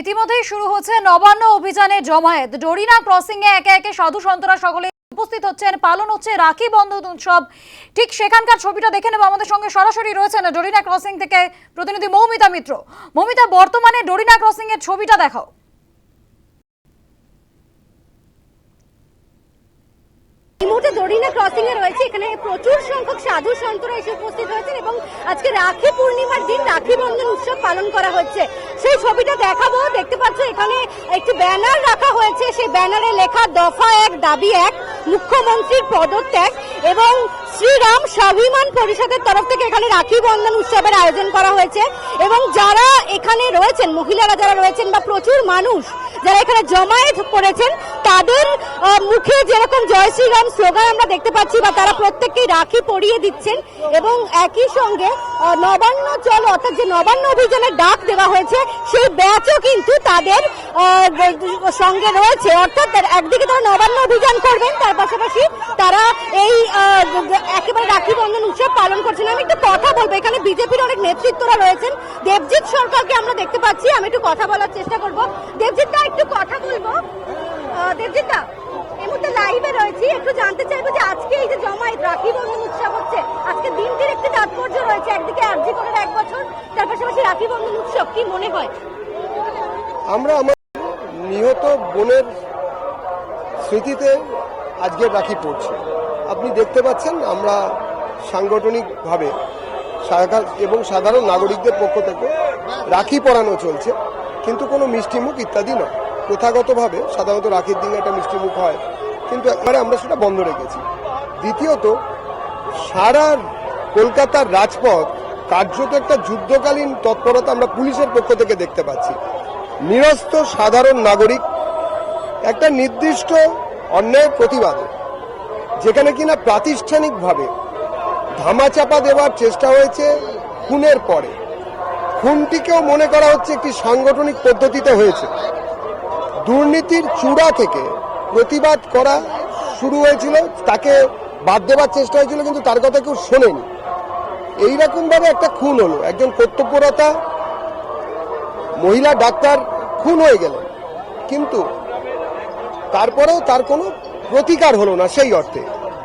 ইতিমধ্যেই শুরু হচ্ছে নবান্ন অভিযানে জমায়েত। ডরিনা ক্রসিং এ একে একে সাধু সন্তরা সকলে উপস্থিত হচ্ছেন। পালন হচ্ছে রাখি বন্ধন উৎসব। ঠিক সেখানকার ছবিটা দেখে নেব। আমাদের সঙ্গে সরাসরি রয়েছেন ডরিনা ক্রসিং থেকে প্রতিনিধি মৌমিতা মিত্র। মৌমিতা, বর্তমানে ডরিনা ক্রসিং এর ছবিটা দেখাও। মুহূর্তে রয়েছে। এখানে প্রচুর সংখ্যক সাধু সন্তরা উপস্থিত হয়েছেন এবং আজকে রাখি পূর্ণিমার দিন রাখি বন্ধন উৎসব পালন করা হচ্ছে। সেই ছবিটা দেখাবো। দেখতে পাচ্ছ, এখানে একটি ব্যানার রাখা হয়েছে। সেই ব্যানারে লেখা, দফা এক, দাবি এক, মুখ্যমন্ত্রীর পদত্যাগ এবং শ্রীরাম স্বাভিমান পরিষদের তরফ থেকে এখানে রাখি বন্ধন উৎসবের আয়োজন করা হয়েছে। এবং যারা এখানে রয়েছেন, মহিলারা যারা রয়েছেন বা প্রচুর মানুষ যারা এখানে জমায়েত করেছেন তাদের মুখে যেরকম জয় শ্রীরাম স্লোগান আমরা দেখতে পাচ্ছি বা তারা প্রত্যেককেই রাখি পরিয়ে দিচ্ছেন এবং একই সঙ্গে নবান্ন চল অর্থাৎ যে নবান্ন অভিযানের ডাক দেওয়া হয়েছে, সেই ব্যাচও কিন্তু তাদের সঙ্গে রয়েছে। অর্থাৎ একদিকে তারা নবান্ন অভিযান করবেন, তার পাশাপাশি তারা এই একেবারে রাখি বন্ধন উৎসব পালন করছেন। আমি একটু কথা বলব, এখানে বিজেপির অনেক নেতৃত্বরা রয়েছেন। দেবজিৎ সরকারকে আমরা দেখতে পাচ্ছি, আমি একটু কথা বলার চেষ্টা করব। দেবজিৎ একটু এই মুহূর্তে লাইভে রয়েছি। একটু জানতে চাইব যে আজকে এই যে রাখি বন্ধন উৎসব হচ্ছে, আজকে দিনটির একটি তাৎপর্য রয়েছে একদিকে আরজি করার এক বছর, তার পাশাপাশি রাখি বন্ধন উৎসব, কি মনে হয়? আমরা নিহত বোনের স্মৃতিতে আজকে রাখি পড়ছি। আপনি দেখতে পাচ্ছেন, আমরা সাংগঠনিকভাবে সাগা- এবং সাধারণ নাগরিকদের পক্ষ থেকে রাখি পরানো চলছে, কিন্তু কোনো মিষ্টিমুখ ইত্যাদি নয়। প্রথাগতভাবে সাধারণত রাখির দিনে একটা মিষ্টিমুখ হয়। কিন্তু একবারে আমরা সেটা বন্ধ রেখেছি। দ্বিতীয়ত, সারা কলকাতার রাজপথ কার্যত একটা যুদ্ধকালীন তৎপরতা আমরা পুলিশের পক্ষ থেকে দেখতে পাচ্ছি। নিরস্ত সাধারণ নাগরিক, একটা নির্দিষ্ট অন্যায়ের প্রতিবাদে, যেখানে কিনা প্রাতিষ্ঠানিকভাবে ধামাচাপা দেওয়ার চেষ্টা হয়েছে খুনের পরে। খুনটিকেও মনে করা হচ্ছে একটি সাংগঠনিক পদ্ধতিতে হয়েছে। দুর্নীতির চূড়া থেকে প্রতিবাদ করা শুরু হয়েছিল। তাকে বাদ দেওয়ার চেষ্টা হয়েছিল, কিন্তু তার কথা কেউ শোনেনি। এইরকম ভাবে একটা খুন হলো। একজন কর্তব্যরতা মহিলা ডাক্তার খুন হয়ে গেলেন। কিন্তু তারপরেও তার কোনো প্রতিকার হলো না সেই অর্থে।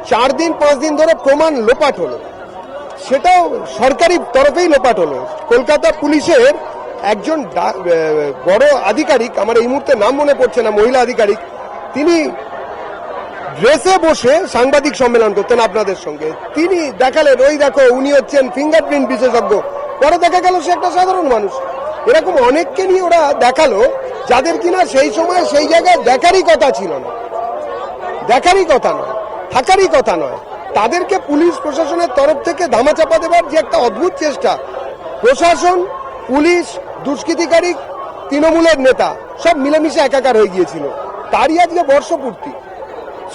চার দিন, পাঁচ দিন ধরে প্রমাণ লোপাট হলো। সেটাও সরকারি তরফেই লোপাট হলো। কলকাতা পুলিশের একজন বড় আধিকারিক, আমার এই মুহূর্তে নাম মনে পড়ছে না, মহিলা আধিকারিক, তিনি ড্রেসে বসে সাংবাদিক সম্মেলন করতেন আপনাদের সঙ্গে। তিনি দেখালেন, ওই দেখো, উনি হচ্ছেন ফিঙ্গারপ্রিন্ট বিশেষজ্ঞ। পরে দেখা গেল, সে একটা সাধারণ মানুষ। এরকম অনেককে নিয়ে ওরা দেখাল, যাদের কিনা সেই সময় সেই জায়গায় দেখারই কথা ছিল না। দেখারই কথা নয়, থাকারই কথা নয়। তাদেরকে পুলিশ প্রশাসনের তরফ থেকে ধামাচাপা দেওয়ার যে একটা অদ্ভুত চেষ্টা, প্রশাসন, পুলিশ দুষ্কৃতিকারী তৃণমূলের নেতা সব মিলেমিশে একাকার হয়ে গিয়েছিল। তারই আজকে বর্ষপূর্তি।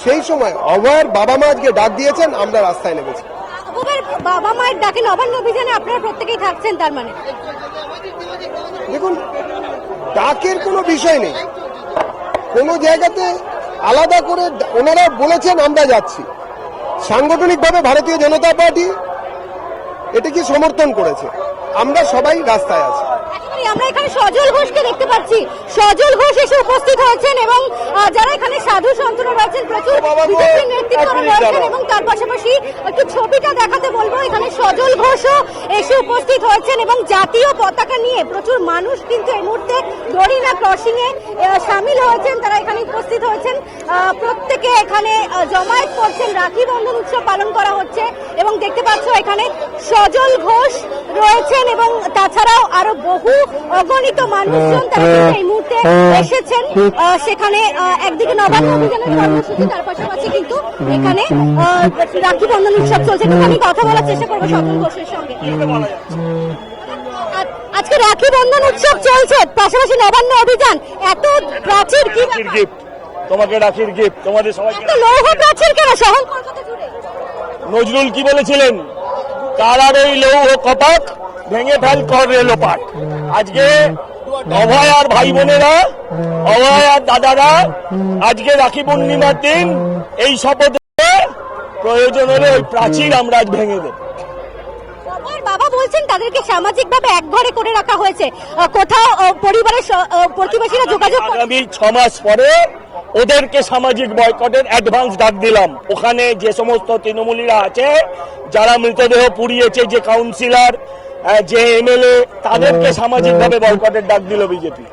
সেই সময় অভয়ের বাবা মা আজকে ডাক দিয়েছেন আমরা রাস্তায় নেমেছি। বাবা মায়ের ডাকে নবান্ন অভিযানে আপনারা প্রত্যেকেই থাকছেন তার মানে? দেখুন ডাকের কোনো বিষয় নেই। কোনো জায়গাতে আলাদা করে ওনারা বলেছেন আমরা যাচ্ছি। সাংগঠনিকভাবে ভারতীয় জনতা পার্টি এটাকে সমর্থন করেছে। আমরা সবাই রাস্তায় আছি। আমরা এখানে সজল ঘোষকে দেখতে পাচ্ছি। সজল ঘোষ এসে উপস্থিত হয়েছেন এবং যারা এখানে সাধু সন্তরা রয়েছেন প্রচুর রয়েছেন এবং তার পাশাপাশি একটু ছবিটা দেখাতে বলব। এখানে সজল ঘোষও এসে উপস্থিত হয়েছেন এবং জাতীয় পতাকা নিয়ে প্রচুর মানুষ কিন্তু এই মুহূর্তে দরিনা ক্রসিং এ সামিল হয়েছেন। তারা এখানে উপস্থিত হয়েছেন। প্রত্যেকে এখানে জমায়েত করছেন। রাখি বন্ধন উৎসব পালন করা হচ্ছে এবং দেখতে পাচ্ছ এখানে সজল ঘোষ রয়েছেন এবং তাছাড়াও আরও বহু অগণিত মানুষজন তারা এই মুহূর্তে এসেছেন। সেখানে একদিকে নবান্ন অভিযানের কর্মসূচি তার পাশাপাশি কিন্তু এখানে রাখি বন্ধন উৎসব চলছে। আমি কথা বলার চেষ্টা করব সজল ঘোষের সঙ্গে। আজকে রাখি বন্ধন উৎসব চলছে পাশাপাশি নবান্ন অভিযান। এত প্রাচীর কি তোমাকে রাখির গিফট তোমাদের সবাইকে এত লৌহ প্রাচীর কেন? শহর নজরুল কি বলেছিলেন? কারার এই লৌহ কপাট ভেঙে ফেল কর রে লোপাট। আজকে অভয় আর ভাই বোনেরা অভয় আর দাদারা আজকে রাখি পূর্ণিমার দিন এই শপথ প্রয়োজন হলে ওই প্রাচীর আমরা আজ ভেঙে দেব। বাবা বলছেন তাদেরকে সামাজিকভাবে একঘরে করে রাখা হয়েছে। কোথাও পরিবারের প্রতিবেশীরা যোগাযোগ আগামী ছ মাস পরে ওদেরকে সামাজিক বয়কটের অ্যাডভান্স ডাক দিলাম। ওখানে যে সমস্ত তৃণমূলীরা আছে যারা মৃতদেহ পুড়িয়েছে যে কাউন্সিলর যে এমএলএ তাদেরকে সামাজিকভাবে বয়কটের ডাক দিল বিজেপি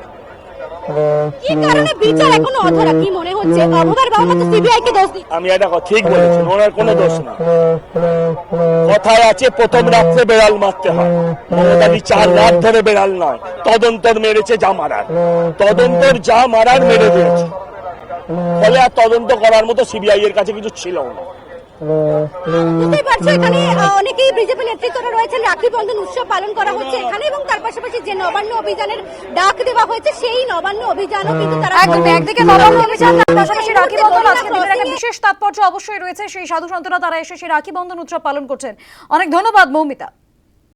মনে আমি এটা ঠিক বলেছি ওনার কোনো দোষ না। কথায় আছে প্রথম রাত্রে বেড়াল মারতে হয়। মমতাদি চার রাত ধরে বেড়াল নয়? তদন্তর মেরেছে যা মারার। তদন্তর যা মারার মেরে দিয়েছে। ফলে আর তদন্ত করার মতো সিবিআই এর কাছে কিছু ছিল না। বুঝতেই পারছ এখানে অনেকেই বিজেপি নেতৃত্বরা রয়েছেন। রাখি বন্ধন উৎসব পালন করা হচ্ছে এখানে এবং তার পাশাপাশি যে নবান্ন অভিযানের ডাক দেওয়া হয়েছে সেই নবান্ন অভিযানও কিন্তু তারা একদম একদিকে নবান্ন অভিযান পাশাপাশি রাখি বন্ধন আজকে দিনের একটা বিশেষ তাৎপর্য অবশ্যই রয়েছে সেই সাধু সন্তরা তারা এসে সেই রাখি বন্ধন উৎসব পালন করছেন। অনেক ধন্যবাদ মৌমিতা।